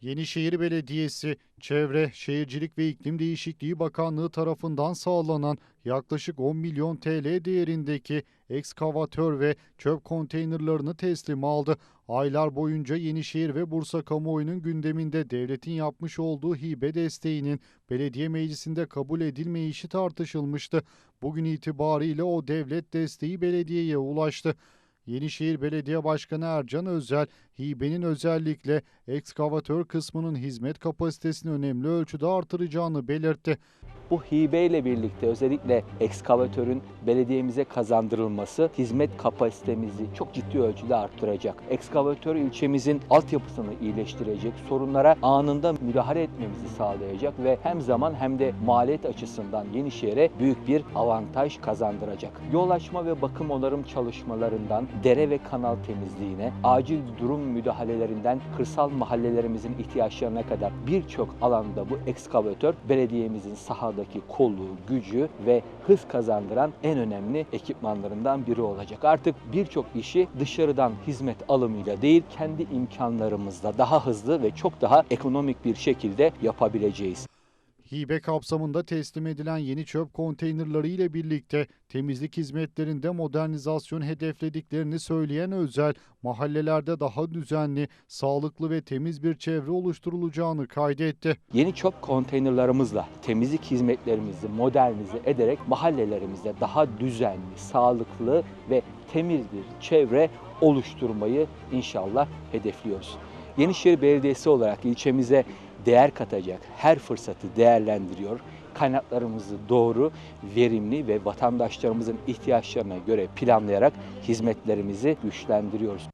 Yenişehir Belediyesi, Çevre, Şehircilik ve İklim Değişikliği Bakanlığı tarafından sağlanan yaklaşık 10 milyon TL değerindeki ekskavatör ve çöp konteynerlarını teslim aldı. Aylar boyunca Yenişehir ve Bursa kamuoyunun gündeminde devletin yapmış olduğu hibe desteğinin belediye meclisinde kabul edilmeyişi tartışılmıştı. Bugün itibariyle o devlet desteği belediyeye ulaştı. Yenişehir Belediye Başkanı Ercan Özel, hibenin özellikle ekskavatör kısmının hizmet kapasitesini önemli ölçüde artıracağını belirtti. Bu hibeyle birlikte özellikle ekskavatörün belediyemize kazandırılması hizmet kapasitemizi çok ciddi ölçüde arttıracak. Ekskavatör ilçemizin altyapısını iyileştirecek, sorunlara anında müdahale etmemizi sağlayacak ve hem zaman hem de maliyet açısından Yenişehir'e büyük bir avantaj kazandıracak. Yol açma ve bakım onarım çalışmalarından dere ve kanal temizliğine, acil durum müdahalelerinden kırsal mahallelerimizin ihtiyaçlarına kadar birçok alanda bu ekskavatör belediyemizin sahada sahadaki kolluğu, gücü ve hız kazandıran en önemli ekipmanlarından biri olacak. Artık birçok işi dışarıdan hizmet alımıyla değil, kendi imkanlarımızla daha hızlı ve çok daha ekonomik bir şekilde yapabileceğiz. Hibe kapsamında teslim edilen yeni çöp konteynerları ile birlikte temizlik hizmetlerinde modernizasyon hedeflediklerini söyleyen Özel, mahallelerde daha düzenli, sağlıklı ve temiz bir çevre oluşturulacağını kaydetti. Yeni çöp konteynerlarımızla temizlik hizmetlerimizi modernize ederek mahallelerimizde daha düzenli, sağlıklı ve temiz bir çevre oluşturmayı inşallah hedefliyoruz. Yenişehir Belediyesi olarak ilçemize değer katacak her fırsatı değerlendiriyor. Kaynaklarımızı doğru, verimli ve vatandaşlarımızın ihtiyaçlarına göre planlayarak hizmetlerimizi güçlendiriyoruz.